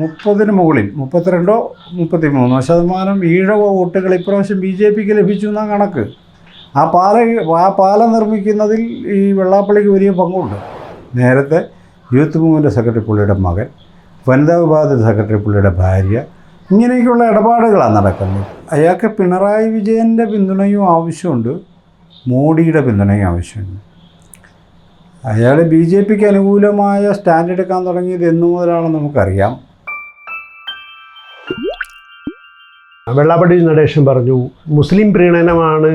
മുപ്പതിന് മുകളിൽ മുപ്പത്തിരണ്ടോ മുപ്പത്തി മൂന്നോ ശതമാനം ഈഴവ വോട്ടുകൾ ഇപ്രാവശ്യം ബി ജെ പിക്ക് ലഭിച്ചു എന്നാണ് കണക്ക്. ആ പാല ആ പാലം നിർമ്മിക്കുന്നതിൽ ഈ വെള്ളാപ്പള്ളിക്ക് വലിയ പങ്കുണ്ട്. നേരത്തെ യൂത്ത് മൂവ്മെന്റ് സെക്രട്ടറി പുള്ളിയുടെ മകൻ വനിതാ വിഭാഗത്തിൽ സെക്രട്ടറി പുള്ളിയുടെ ഭാര്യ ഇങ്ങനെയൊക്കെയുള്ള ഇടപാടുകളാണ് നടക്കുന്നത്. അയാൾക്ക് പിണറായി വിജയന്റെ പിന്തുണയും ആവശ്യമുണ്ട് മോഡിയുടെ പിന്തുണയും ആവശ്യമുണ്ട്. അയാൾ ബി ജെ പിക്ക് അനുകൂലമായ സ്റ്റാൻഡ് എടുക്കാൻ തുടങ്ങിയത് എന്നു മുതലാണെന്ന് നമുക്കറിയാം. വെള്ളാപ്പള്ളി നടേശൻ പറഞ്ഞു മുസ്ലിം പ്രീണനമാണ്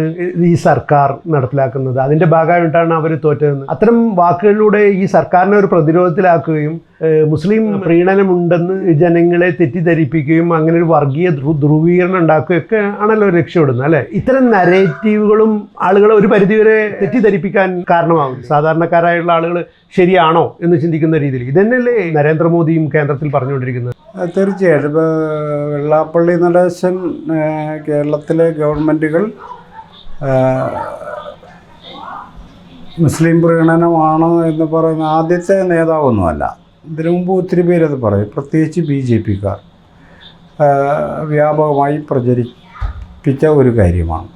ഈ സർക്കാർ നടപ്പിലാക്കുന്നത്. അതിന്റെ ഭാഗമായിട്ടാണ് അവർ തോറ്റതെന്ന്. അത്തരം വാക്കുകളിലൂടെ ഈ സർക്കാരിനെ ഒരു പ്രതിരോധത്തിലാക്കുകയും മുസ്ലിം പ്രീണനമുണ്ടെന്ന് ജനങ്ങളെ തെറ്റിദ്ധരിപ്പിക്കുകയും അങ്ങനെ ഒരു വർഗീയ ധ്രു- ധ്രുവീകരണം ഉണ്ടാക്കുകയൊക്കെ ആണല്ലോ രക്ഷപ്പെടുന്നത് അല്ലേ? ഇത്തരം നരേറ്റീവുകളും ആളുകളെ ഒരു പരിധിവരെ തെറ്റിദ്ധരിപ്പിക്കാൻ കാരണമാകും സാധാരണക്കാരായുള്ള ആളുകൾ ശരിയാണോ എന്ന് ചിന്തിക്കുന്ന രീതിയിൽ. ഇതന്നെയല്ലേ നരേന്ദ്രമോദിയും കേന്ദ്രത്തിൽ പറഞ്ഞുകൊണ്ടിരിക്കുന്നത്. തീർച്ചയായിട്ടും. ഇപ്പോൾ വെള്ളാപ്പള്ളി നടേശൻ കേരളത്തിലെ ഗവൺമെന്റുകൾ മുസ്ലിം പ്രീണനമാണോ എന്ന് പറയുന്ന ആദ്യത്തെ നേതാവൊന്നുമല്ല. ഇതിനു മുമ്പ് ഒത്തിരി പേരത് പറയും. പ്രത്യേകിച്ച് ബി ജെ പിക്കാർ. വ്യാപകമായി പ്രചരിപ്പിച്ച ഒരു കാര്യമാണ്.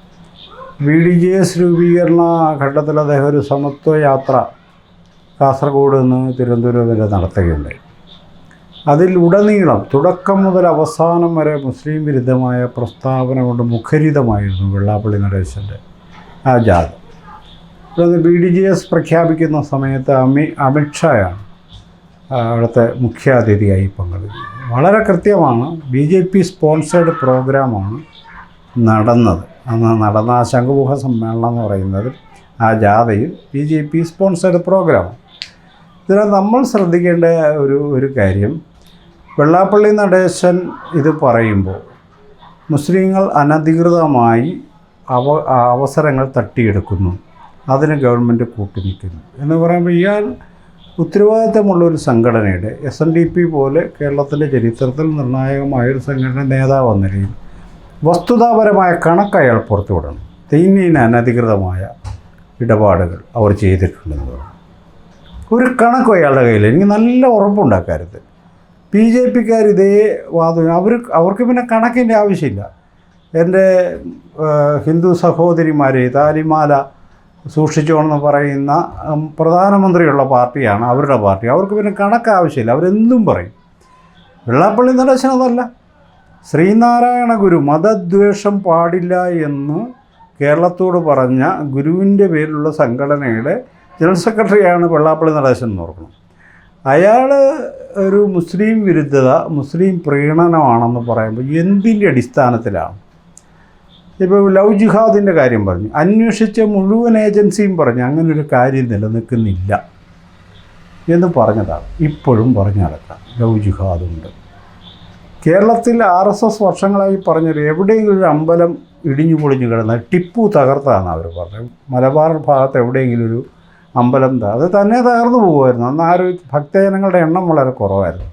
വി ഡി ജെ എസ് രൂപീകരണ ഘട്ടത്തിൽ അദ്ദേഹം ഒരു സമത്വ യാത്ര കാസർഗോഡ് നിന്ന് തിരുവനന്തപുരം വരെ നടത്തുകയുണ്ടായി. അതിൽ ഉടനീളം തുടക്കം മുതൽ അവസാനം വരെ മുസ്ലിം വിരുദ്ധമായ പ്രസ്താവന കൊണ്ട് മുഖരിതമായിരുന്നു വെള്ളാപ്പള്ളി നടേശന്റെ ആ ജാഥ. ബി ഡി ജെ എസ് പ്രഖ്യാപിക്കുന്ന സമയത്ത് അമി അമിത്ഷായാണ് അവിടുത്തെ മുഖ്യാതിഥിയായി പങ്കെടുക്കുന്നത് വളരെ കൃത്യമാണ്. ബി ജെ പി സ്പോൺസേഡ് പ്രോഗ്രാമാണ് നടന്നത്. അന്ന് നടന്ന ആ ശംഖുമുഖ സമ്മേളനം എന്ന് പറയുന്നത് ആ ജാഥയിൽ B J P sponsored programme. ഇതിൽ നമ്മൾ ശ്രദ്ധിക്കേണ്ട ഒരു ഒരു കാര്യം വെള്ളാപ്പള്ളി നടേശൻ ഇത് പറയുമ്പോൾ മുസ്ലിങ്ങൾ അനധികൃതമായി അവ അവസരങ്ങൾ തട്ടിയെടുക്കുന്നു. അതിന് ഗവൺമെന്റ് കൂട്ടുനിൽക്കുന്നു. എന്ന് പറയുമ്പോൾ ഇയാൾ ഉത്തരവാദിത്തമുള്ള ഒരു സംഘടനയുടെ എസ് എൻ ഡി പി പോലെ കേരളത്തിന്റെ ചരിത്രത്തിൽ നിർണായകമായ ഒരു സംഘടന നേതാവ് എന്ന നിലയിൽ വസ്തുതാപരമായ കണക്ക് അയാൾ പുറത്തുവിടണം. ദൈന്യന് അനധികൃതമായ ഇടപാടുകൾ അവർ ചെയ്തിട്ടുണ്ടെന്ന് പറഞ്ഞു. ഒരു കണക്ക് അയാളുടെ കയ്യിൽ എനിക്ക് നല്ല ഉറപ്പുണ്ടാക്കരുത്. ബി ജെ പിക്കാർ ഇതേ വാദം അവർ അവർക്ക് പിന്നെ കണക്കിന്റെ ആവശ്യമില്ല. എന്റെ ഹിന്ദു സഹോദരിമാരെ താലിമാല സൂക്ഷിച്ചോണെന്ന് പറയുന്ന പ്രധാനമന്ത്രിയുള്ള പാർട്ടിയാണ് അവരുടെ പാർട്ടി. അവർക്ക് പിന്നെ കണക്കാവശ്യമില്ല അവരെന്തും പറയും. വെള്ളാപ്പള്ളി നടേശൻ അതല്ല. ശ്രീനാരായണ ഗുരു മതദ്വേഷം പാടില്ല എന്ന് കേരളത്തോട് പറഞ്ഞ ഗുരുവിന്റെ പേരിലുള്ള സംഘടനയുടെ ജനറൽ സെക്രട്ടറിയാണ് വെള്ളാപ്പള്ളി നടേശൻ എന്ന് ഓർക്കണം. അയാൾ ഒരു മുസ്ലിം വിരുദ്ധത മുസ്ലിം പ്രീണനമാണെന്ന് പറയുമ്പോൾ എന്തിന്റെ അടിസ്ഥാനത്തിലാണ്? ഇപ്പോൾ ലവ് ജിഹാദിന്റെ കാര്യം പറഞ്ഞു. അന്വേഷിച്ച മുഴുവൻ ഏജൻസിയും പറഞ്ഞു അങ്ങനൊരു കാര്യം നിലനിൽക്കുന്നില്ല. എന്ന് പറഞ്ഞതാണ്. ഇപ്പോഴും പറഞ്ഞു നടക്കാം. ലവ് ജിഹാദുണ്ട് കേരളത്തിൽ ആർ എസ് എസ് വർഷങ്ങളായി പറഞ്ഞൊരു എവിടെയെങ്കിലും ഒരു അമ്പലം ഇടിഞ്ഞു പൊളിഞ്ഞു കിടന്ന ടിപ്പു തകർത്താണ് അവർ പറഞ്ഞത്. മലബാർ ഭാഗത്ത് എവിടെയെങ്കിലും ഒരു അമ്പലം അത് തന്നെ തകർന്നു പോകുമായിരുന്നു അന്ന് ആ ഒരു ഭക്തജനങ്ങളുടെ എണ്ണം വളരെ കുറവായിരുന്നു.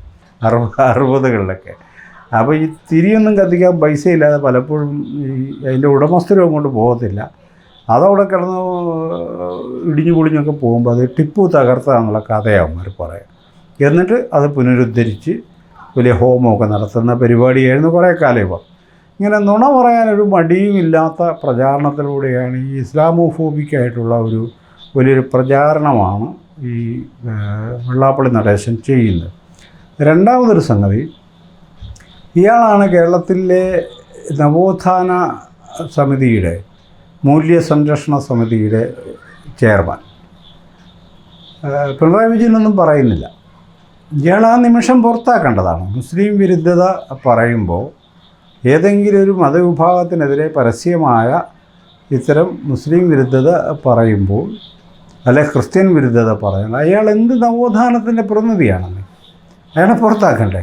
അറുപത് അറുപതുകളിലൊക്കെ. അപ്പോൾ ഈ തിരിയൊന്നും കത്തിക്കാൻ പൈസ ഇല്ലാതെ പലപ്പോഴും ഈ അതിന്റെ ഉടമസ്ഥരും അങ്ങോട്ട് പോകത്തില്ല. അതവിടെ കിടന്ന് ഇടിഞ്ഞു പൊളിഞ്ഞൊക്കെ പോകുമ്പോൾ അത് ടിപ്പു തകർത്തതാണെന്നുള്ള കഥയാവും അവർ പറയാം. എന്നിട്ട് അത് പുനരുദ്ധരിച്ച് വലിയ ഹോമമൊക്കെ നടത്തുന്ന പരിപാടിയായിരുന്നു കുറേ കാലം ഇപ്പം. ഇങ്ങനെ നുണ പറയാനൊരു മടിയുമില്ലാത്ത പ്രചാരണത്തിലൂടെയാണ് ഈ ഇസ്ലാമോഫോബിക്കായിട്ടുള്ള ഒരു വലിയൊരു പ്രചാരണമാണ് ഈ വെള്ളാപ്പള്ളി നടേശൻ ചെയ്യുന്നത്. രണ്ടാമതൊരു സംഗതി ഇയാളാണ് കേരളത്തിലെ നവോത്ഥാന സമിതിയുടെ മൂല്യ സംരക്ഷണ സമിതിയുടെ ചെയർമാൻ. പിണറായി വിജയനൊന്നും പറയുന്നില്ല. ഇയാൾ ആ നിമിഷം പുറത്താക്കേണ്ടതാണ്. മുസ്ലിം വിരുദ്ധത പറയുമ്പോൾ ഏതെങ്കിലും ഒരു മതവിഭാഗത്തിനെതിരെ പരസ്യമായ ഇത്തരം മുസ്ലിം വിരുദ്ധത പറയുമ്പോൾ അല്ലെ ക്രിസ്ത്യൻ വിരുദ്ധത പറയുന്നത് അയാൾ എന്ത് നവോത്ഥാനത്തിന്റെ പ്രതിനിധിയാണെന്ന് അയാളെ പുറത്താക്കണ്ടേ?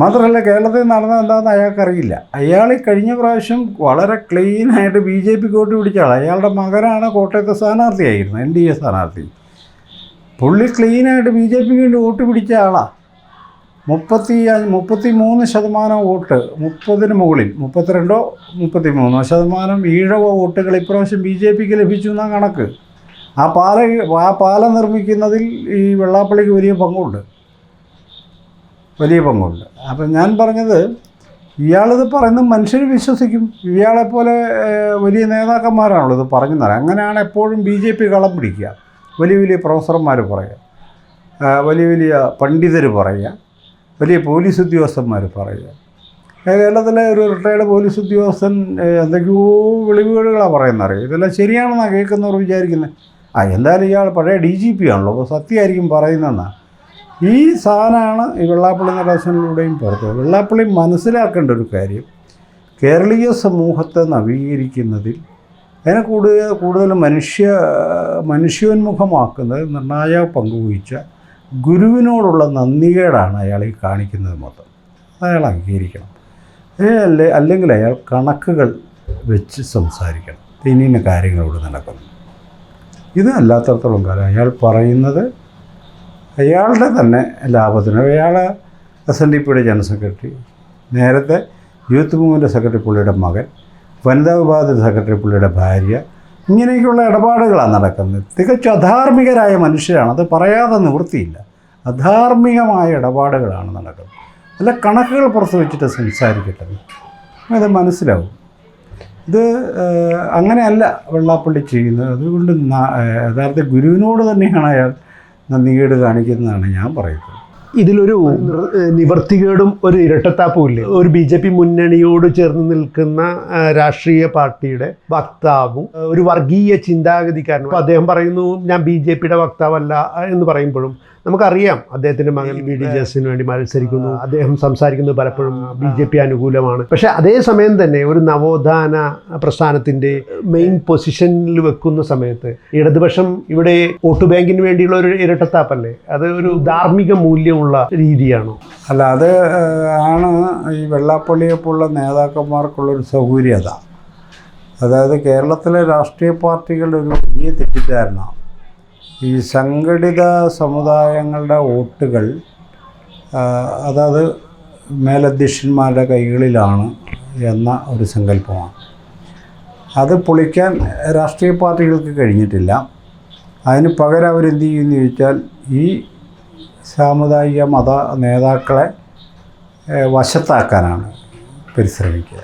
മാത്രമല്ല കേരളത്തിൽ നടന്ന എന്താണെന്ന് അയാൾക്കറിയില്ല. അയാൾ കഴിഞ്ഞ പ്രാവശ്യം വളരെ ക്ലീനായിട്ട് ബി ജെ പിക്ക് വോട്ട് പിടിച്ച ആൾ അയാളുടെ മകനാണ് കോട്ടയത്തെ സ്ഥാനാർത്ഥിയായിരുന്നു എൻ ഡി എ സ്ഥാനാർത്ഥി. പുള്ളി ക്ലീനായിട്ട് ബി ജെ പിക്ക് വേണ്ടി വോട്ട് പിടിച്ച ആളാണ് മുപ്പത്തി മുപ്പത്തി മൂന്ന് ശതമാനം വോട്ട് മുപ്പതിന് മുകളിൽ മുപ്പത്തിരണ്ടോ മുപ്പത്തി മൂന്നോ ശതമാനം ഈഴവ വോട്ടുകൾ ഇപ്രാവശ്യം ബി ജെ പിക്ക് ലഭിച്ചു എന്നാണ് കണക്ക്. ആ പാല ആ പാലം നിർമ്മിക്കുന്നതിൽ ഈ വെള്ളാപ്പള്ളിക്ക് വലിയ പങ്കുണ്ട്. വലിയ പങ്കുണ്ട്. അപ്പം ഞാൻ പറഞ്ഞത് ഇയാളിത് പറയുന്നത് മനുഷ്യർ വിശ്വസിക്കും. ഇയാളെപ്പോലെ വലിയ നേതാക്കന്മാരാണല്ലോ ഇത് പറഞ്ഞു തരാം അങ്ങനെയാണ് എപ്പോഴും ബി ജെ പി കളം പിടിക്കുക. വലിയ വലിയ പ്രൊഫസർമാർ പറയുക. വലിയ വലിയ പണ്ഡിതർ പറയുക. വലിയ പോലീസ് ഉദ്യോഗസ്ഥന്മാർ പറയുക. കേരളത്തിലെ ഒരു റിട്ടയർഡ് പോലീസ് ഉദ്യോഗസ്ഥൻ എന്തൊക്കെയോ വെളിവുകളാണ് പറയുന്നത് അറിയാം ഇതെല്ലാം ശരിയാണെന്നാണ് കേൾക്കുന്നവർ വിചാരിക്കുന്നത് ആ എന്തായാലും ഇയാൾ പഴയ ഡി ജി പി ആണല്ലോ. അപ്പോൾ സത്യമായിരിക്കും പറയുന്നതെന്നാണ് ഈ സാധനമാണ് ഈ വെള്ളാപ്പള്ളി നടേശനിലൂടെയും പുറത്ത് വെള്ളാപ്പള്ളി മനസ്സിലാക്കേണ്ട ഒരു കാര്യം കേരളീയ സമൂഹത്തെ നവീകരിക്കുന്നതിൽ അതിനെ കൂടുതൽ കൂടുതൽ മനുഷ്യ മനുഷ്യോന്മുഖമാക്കുന്നതിൽ നിർണായക പങ്കുവഹിച്ച ഗുരുവിനോടുള്ള നന്ദികേടാണ് അയാൾ ഈ കാണിക്കുന്നത് മൊത്തം. അയാൾ അംഗീകരിക്കണം. അല്ലെ അല്ലെങ്കിൽ അയാൾ കണക്കുകൾ വെച്ച് സംസാരിക്കണം. ഇന്ന കാര്യങ്ങൾ ഇവിടെ നടക്കുന്നു. ഇത് അല്ലാത്തടത്തോളം കാലം അയാൾ പറയുന്നത് അയാളുടെ തന്നെ ലാഭത്തിന്. അയാൾ എസ് എൻ ഡി പിയുടെ ജനറൽ സെക്രട്ടറി നേരത്തെ യൂത്ത് മൂവ്മെന്റ് സെക്രട്ടറി പുള്ളിയുടെ മകൻ വനിതാ വിഭാഗത്തിന്റെ സെക്രട്ടറി പുള്ളിയുടെ ഭാര്യ ഇങ്ങനെയൊക്കെയുള്ള ഇടപാടുകളാണ് നടക്കുന്നത്. തികച്ചും അധാർമികരായ മനുഷ്യരാണ്. അത് പറയാതെ നിവൃത്തിയില്ല. അധാർമികമായ ഇടപാടുകളാണ് നടക്കുന്നത്. അല്ല കണക്കുകൾ പുറത്ത് വെച്ചിട്ട് സംസാരിക്കട്ടെ. അത് മനസ്സിലാവും. ഇത് അങ്ങനെയല്ല വെള്ളാപ്പള്ളി ചെയ്യുന്നത്. അതുകൊണ്ട് യഥാർത്ഥ ഗുരുവിനോട് തന്നെയാണ് അയാൾ നന്ദികേട് കാണിക്കുന്നതാണ് ഞാൻ പറയുന്നത്. ഇതിലൊരു നിവർത്തികേടും ഒരു ഇരട്ടത്താപ്പും ഇല്ലേ? ഒരു ബി ജെ പി മുന്നണിയോട് ചേർന്ന് നിൽക്കുന്ന രാഷ്ട്രീയ പാർട്ടിയുടെ വക്താവും ഒരു വർഗീയ ചിന്താഗതിക്കാരനും. അദ്ദേഹം പറയുന്നു ഞാൻ ബി ജെ പിയുടെ വക്താവല്ല എന്ന് പറയുമ്പോഴും നമുക്കറിയാം അദ്ദേഹത്തിന്റെ മകൻ ബി ഡി ജെസിന് വേണ്ടി മത്സരിക്കുന്നു. അദ്ദേഹം സംസാരിക്കുന്നത് പലപ്പോഴും ബി ജെ പി അനുകൂലമാണ്. പക്ഷെ അതേസമയം തന്നെ ഒരു നവോത്ഥാന പ്രസ്ഥാനത്തിന്റെ മെയിൻ പൊസിഷനിൽ വെക്കുന്ന സമയത്ത് ഇടതുപക്ഷം ഇവിടെ വോട്ട് ബാങ്കിന് വേണ്ടിയുള്ള ഒരു ഇരട്ടത്താപ്പല്ലേ? അത് ഒരു ധാർമ്മിക മൂല്യമുള്ള രീതിയാണോ? അല്ല അത് ആണ് ഈ വെള്ളാപ്പള്ളിയെ പോലുള്ള നേതാക്കന്മാർക്കുള്ളൊരു സൗകര്യത. അതായത് കേരളത്തിലെ രാഷ്ട്രീയ പാർട്ടികളുടെ ഒരു വലിയ തെറ്റിദ്ധാരണ. ഈ സംഘടിത സമുദായങ്ങളുടെ വോട്ടുകൾ അതായത് മേലധ്യക്ഷന്മാരുടെ കൈകളിലാണ് എന്ന ഒരു സങ്കല്പമാണ്. അത് പൊളിക്കാൻ രാഷ്ട്രീയ പാർട്ടികൾക്ക് കഴിഞ്ഞിട്ടില്ല. അതിന് പകരം അവരെന്ത് ചെയ്യുമെന്ന് ചോദിച്ചാൽ ഈ സാമുദായിക മത നേതാക്കളെ വശത്താക്കാനാണ് പരിശ്രമിക്കുക.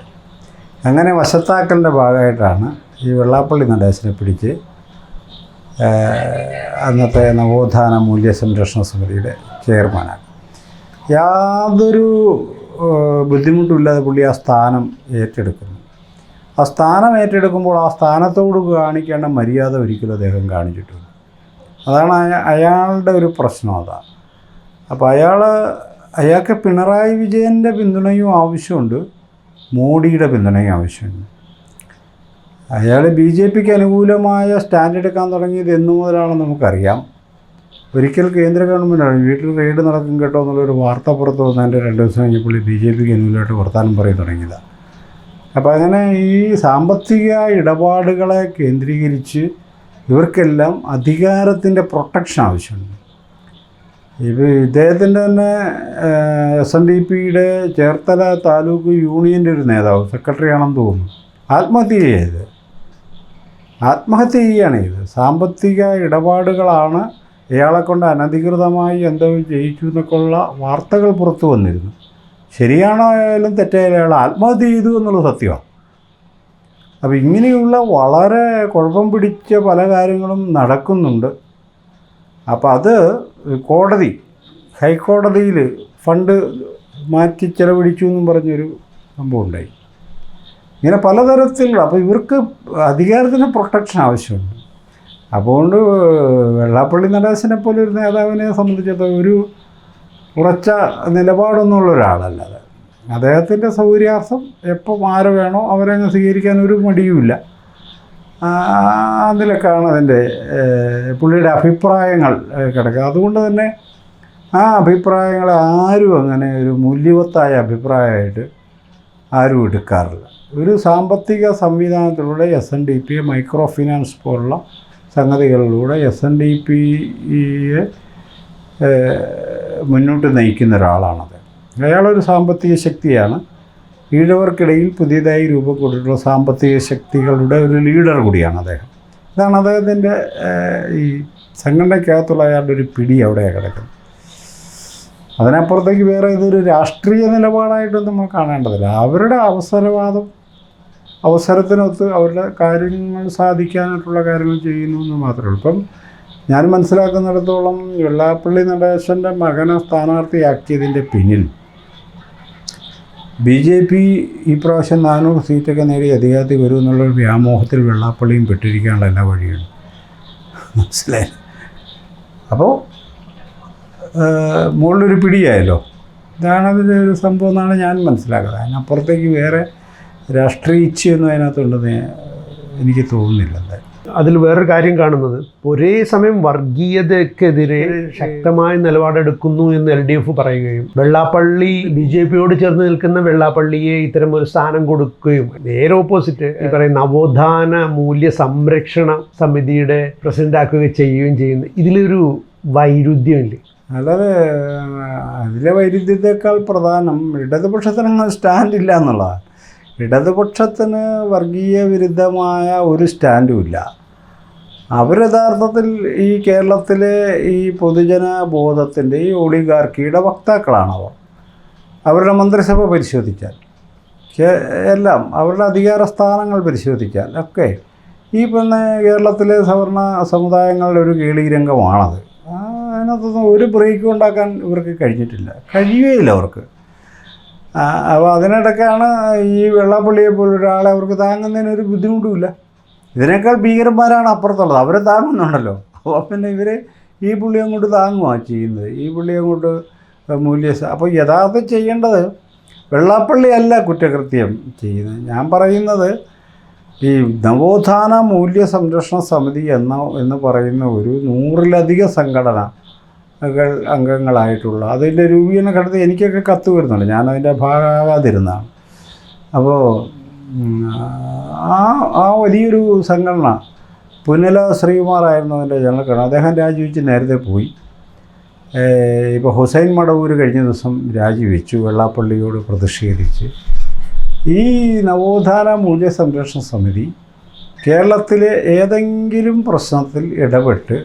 അങ്ങനെ വശത്താക്കലിന്റെ ഭാഗമായിട്ടാണ് ഈ വെള്ളാപ്പള്ളി നടേശനെ പിടിച്ച് അന്നത്തെ നവോത്ഥാന മൂല്യ സംരക്ഷണ സമിതിയുടെ ചെയർമാനാണ്. യാതൊരു ബുദ്ധിമുട്ടില്ലാതെ പുള്ളി ആ സ്ഥാനം ഏറ്റെടുക്കുന്നു. ആ സ്ഥാനം ഏറ്റെടുക്കുമ്പോൾ ആ സ്ഥാനത്തോട് കാണിക്കേണ്ട മര്യാദ ഒരിക്കലും അദ്ദേഹം കാണിച്ചിട്ടില്ല. അതാണ് അയാളുടെ ഒരു പ്രശ്നം അതാണ് അപ്പോൾ അയാൾ അയാൾക്ക് പിണറായി വിജയന്റെ പിന്തുണയും ആവശ്യമുണ്ട് മോഡിയുടെ പിന്തുണയും ആവശ്യമുണ്ട്. അയാൾ ബി ജെ പിക്ക് അനുകൂലമായ സ്റ്റാൻഡ് എടുക്കാൻ തുടങ്ങിയത് എന്നു മുതലാണെന്ന് നമുക്കറിയാം. ഒരിക്കൽ കേന്ദ്ര ഗവൺമെന്റാണ് വീട്ടിൽ റെയ്ഡ് നടക്കും കേട്ടോ എന്നുള്ളൊരു വാർത്ത പുറത്ത് വന്നതിന്റെ രണ്ട് ദിവസം കഴിഞ്ഞപ്പോൾ ബി ജെ പിക്ക് അനുകൂലമായിട്ട് വർത്താനം പറയും തുടങ്ങിയതാണ് അപ്പോൾ അങ്ങനെ ഈ സാമ്പത്തിക ഇടപാടുകളെ കേന്ദ്രീകരിച്ച് ഇവർക്കെല്ലാം അധികാരത്തിന്റെ പ്രൊട്ടക്ഷൻ ആവശ്യമുണ്ട് ഇപ്പോൾ ഇദ്ദേഹത്തിന്റെ തന്നെ എസ് എൻ ഡി പിയുടെ ചേർത്തല താലൂക്ക് യൂണിയന്റെ ഒരു നേതാവ് സെക്രട്ടറി ആണെന്ന് തോന്നുന്നു. ആത്മഹത്യ ചെയ്ത് ആത്മഹത്യ ചെയ്യുകയാണ് ഇത്. സാമ്പത്തിക ഇടപാടുകളാണ് ഇയാളെ കൊണ്ട് അനധികൃതമായി എന്തോ ചെയ്യിച്ചു എന്നൊക്കെയുള്ള വാർത്തകൾ പുറത്തു വന്നിരുന്നു. ശരിയാണോ ആയാലും തെറ്റായാലും അയാൾ ആത്മഹത്യ ചെയ്തു എന്നുള്ളത് സത്യമാണ് അപ്പോൾ ഇങ്ങനെയുള്ള വളരെ കുഴപ്പം പിടിച്ച പല കാര്യങ്ങളും നടക്കുന്നുണ്ട്. അപ്പോൾ അത് കോടതി ഹൈക്കോടതിയിൽ ഫണ്ട് മാറ്റി ചെലവഴിച്ചു എന്നും പറഞ്ഞൊരു സംഭവം ഉണ്ടായി. ഇങ്ങനെ പലതരത്തിലുള്ള അപ്പോൾ ഇവർക്ക് അധികാരത്തിന് പ്രൊട്ടക്ഷൻ ആവശ്യമുണ്ട്. അതുകൊണ്ട് വെള്ളാപ്പള്ളി നടേശനെ പോലെ ഒരു നേതാവിനെ സംബന്ധിച്ചിടത്തോളം ഒരു ഉറച്ച നിലപാടൊന്നുള്ള ഒരാളല്ല അദ്ദേഹത്തിന്റെ സൗകര്യാർത്ഥം എപ്പം ആര് വേണോ അവരങ്ങ് സ്വീകരിക്കാൻ ഒരു മടിയുമില്ല. അതിലൊക്കെയാണ് അതിന്റെ പുള്ളിയുടെ അഭിപ്രായങ്ങൾ കിടക്കുക. അതുകൊണ്ട് തന്നെ ആ അഭിപ്രായങ്ങളെ ആരും അങ്ങനെ ഒരു മൂല്യവത്തായ അഭിപ്രായമായിട്ട് ആരും എടുക്കാറില്ല. ഒരു സാമ്പത്തിക സംവിധാനത്തിലൂടെ S N D P micro finance പോലുള്ള സംഗതികളിലൂടെ എസ് എൻ ഡി പിയെ മുന്നോട്ട് നയിക്കുന്ന ഒരാളാണത് അയാളൊരു സാമ്പത്തിക ശക്തിയാണ്. ഈഴവർക്കിടയിൽ പുതിയതായി രൂപം കൊണ്ടിട്ടുള്ള സാമ്പത്തിക ശക്തികളുടെ ഒരു ലീഡർ കൂടിയാണ് അദ്ദേഹം. ഇതാണ് അദ്ദേഹത്തിന്റെ ഈ സംഘടനയ്ക്കകത്തുള്ള അയാളുടെ ഒരു പിടി അവിടെ കിടക്കുന്നത്. അതിനപ്പുറത്തേക്ക് വേറെ ഇതൊരു രാഷ്ട്രീയ നിലപാടായിട്ട് നമ്മൾ കാണേണ്ടതില്ല. അവരുടെ അവസരവാദം അവസരത്തിനൊത്ത് അവരുടെ കാര്യങ്ങൾ സാധിക്കാനായിട്ടുള്ള കാര്യങ്ങൾ ചെയ്യുന്നു എന്ന് മാത്രമേ ഉള്ളൂ. ഇപ്പം ഞാൻ മനസ്സിലാക്കുന്നിടത്തോളം വെള്ളാപ്പള്ളി നടേശന്റെ മകനെ സ്ഥാനാർത്ഥിയാക്കിയതിന്റെ പിന്നിൽ ബി ജെ പി ഈ പ്രാവശ്യം നാനൂറ് സീറ്റൊക്കെ നേടി അധികാരത്തിൽ വരും എന്നുള്ളൊരു വ്യാമോഹത്തിൽ വെള്ളാപ്പള്ളിയും പെട്ടിരിക്കാനുള്ള എല്ലാ വഴിയുണ്ട് മനസ്സിലായി? അപ്പോൾ മുകളിലൊരു പിടിയായല്ലോ. ഇതാണ് അതിന്റെ ഒരു സംഭവം എന്നാണ് ഞാൻ മനസ്സിലാക്കുന്നത്. അതിനപ്പുറത്തേക്ക് വേറെ രാഷ്ട്രീയ ഇച്ഛയൊന്നും അതിനകത്തുണ്ടെന്ന് എനിക്ക് തോന്നുന്നില്ല എന്തായാലും. അതിൽ വേറൊരു കാര്യം കാണുന്നത്. ഒരേ സമയം വർഗീയതക്കെതിരെ ശക്തമായ നിലപാടെടുക്കുന്നു എന്ന് എൽ ഡി എഫ് പറയുകയും വെള്ളാപ്പള്ളി ബി ജെ പിയോട് ചേർന്ന് നിൽക്കുന്ന വെള്ളാപ്പള്ളിയെ ഇത്തരം ഒരു സ്ഥാനം കൊടുക്കുകയും നേരെ ഓപ്പോസിറ്റ് ഈ പറയുന്ന നവോത്ഥാന മൂല്യ സംരക്ഷണ സമിതിയുടെ പ്രസിഡന്റ് ആക്കുകയും ചെയ്യുകയും ചെയ്യുന്നു. ഇതിലൊരു വൈരുദ്ധ്യമില്ലേ? അല്ലാതെ അതിലെ വൈരുദ്ധ്യത്തെക്കാൾ പ്രധാനം ഇടതുപക്ഷത്തിന് അങ്ങനെ സ്റ്റാൻഡ് ഇല്ല എന്നുള്ളതാണ്. ഇടതുപക്ഷത്തിന് വർഗീയ വിരുദ്ധമായ ഒരു സ്റ്റാൻഡും ഇല്ല. അവർ യഥാർത്ഥത്തിൽ ഈ കേരളത്തിലെ ഈ പൊതുജന ബോധത്തിന്റെ ഈ ഒളിഗാർക്കിയുടെ വക്താക്കളാണ് അവർ അവരുടെ മന്ത്രിസഭ പരിശോധിച്ചാൽ എല്ലാം അവരുടെ അധികാര സ്ഥാനങ്ങൾ പരിശോധിച്ചാൽ ഒക്കെ ഈ പിന്നെ കേരളത്തിലെ സവർണ സമുദായങ്ങളുടെ ഒരു കേളീരംഗമാണത് അതിനകത്തൊന്നും ഒരു ബ്രേക്ക് ഉണ്ടാക്കാൻ ഇവർക്ക് കഴിഞ്ഞിട്ടില്ല. കഴിയുകയില്ല അവർക്ക്. അപ്പോൾ അതിനിടയ്ക്കാണ് ഈ വെള്ളാപ്പള്ളിയെ പോലൊരാളെ അവർക്ക് താങ്ങുന്നതിനൊരു ബുദ്ധിമുട്ടുമില്ല. ഇതിനേക്കാൾ ഭീകരന്മാരാണ് അപ്പുറത്തുള്ളത്. അവരെ താങ്ങുന്നുണ്ടല്ലോ. അപ്പോൾ പിന്നെ ഇവർ ഈ പുള്ളി അങ്ങോട്ട് താങ്ങുവാണ് ചെയ്യുന്നത്. ഈ പുള്ളി അങ്ങോട്ട് മൂല്യ അപ്പോൾ യഥാർത്ഥം ചെയ്യേണ്ടത് വെള്ളാപ്പള്ളി അല്ല കുറ്റകൃത്യം ചെയ്യുന്നത്. ഞാൻ പറയുന്നത് ഈ നവോത്ഥാന മൂല്യ സംരക്ഷണ സമിതി എന്ന എന്ന് പറയുന്ന ഒരു നൂറിലധികം സംഘടന അംഗങ്ങളായിട്ടുള്ള അതിന്റെ രൂപീകരണ ഘട്ടത്തിൽ എനിക്കൊക്കെ കത്ത് വരുന്നുണ്ട്. ഞാനതിന്റെ ഭാഗമാകാതിരുന്നതാണ് അപ്പോൾ ആ ആ വലിയൊരു സംഘടന പുനല ശ്രീകുമാറായിരുന്നു അതിന്റെ ജനറൽ കണ. അദ്ദേഹം രാജിവെച്ച് നേരത്തെ പോയി. ഇപ്പോൾ ഹുസൈൻ മടവൂര് കഴിഞ്ഞ ദിവസം രാജിവെച്ചു വെള്ളാപ്പള്ളിയോട് പ്രതിഷേധിച്ച്. ഈ നവോത്ഥാന മൂല്യ സംരക്ഷണ സമിതി കേരളത്തിലെ ഏതെങ്കിലും പ്രശ്നത്തിൽ ഇടപെട്ട്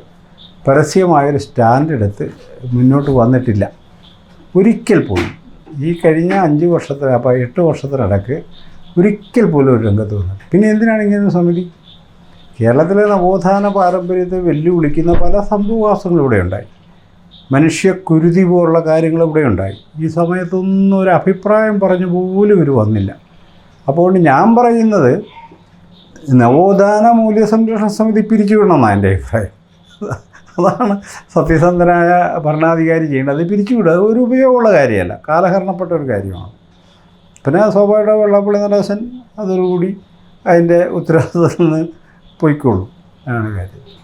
പരസ്യമായൊരു സ്റ്റാൻഡ് എടുത്ത് മുന്നോട്ട് വന്നിട്ടില്ല. ഒരിക്കൽ പോലും. ഈ കഴിഞ്ഞ അഞ്ച് വർഷത്തിന് അപ്പോൾ എട്ട് വർഷത്തിനിടയ്ക്ക് ഒരിക്കൽ പോലും ഒരു രംഗത്ത് വന്നിട്ട് പിന്നെ എന്തിനാണ് ഇങ്ങനെ സമിതി? കേരളത്തിലെ നവോത്ഥാന പാരമ്പര്യത്തെ വെല്ലുവിളിക്കുന്ന പല സംഭവവാസങ്ങളും ഇവിടെ ഉണ്ടായി. മനുഷ്യക്കുരുതി പോലുള്ള കാര്യങ്ങൾ ഇവിടെ ഉണ്ടായി. ഈ സമയത്തൊന്നും ഒരു അഭിപ്രായം പറഞ്ഞു പോലും ഇവർ വന്നില്ല. അപ്പോൾ ഞാൻ പറയുന്നത് നവോത്ഥാന മൂല്യ സംരക്ഷണ സമിതി പിരിച്ചുവിടണമെന്നാണ് എന്റെ അഭിപ്രായം. അതാണ് സത്യസന്ധനായ ഭരണാധികാരി ചെയ്യേണ്ടത്. പിരിച്ചുവിടുക. ഒരു ഉപയോഗമുള്ള കാര്യമല്ല. കാലഹരണപ്പെട്ട ഒരു കാര്യമാണ്. പിന്നെ സ്വാഭാവിക വെള്ളപ്പള്ളി നടേശൻ അതോടുകൂടി അതിന്റെ ഉത്തരവാദിത്തത്തിൽ നിന്ന് പോയിക്കോളും. അതാണ് കാര്യം.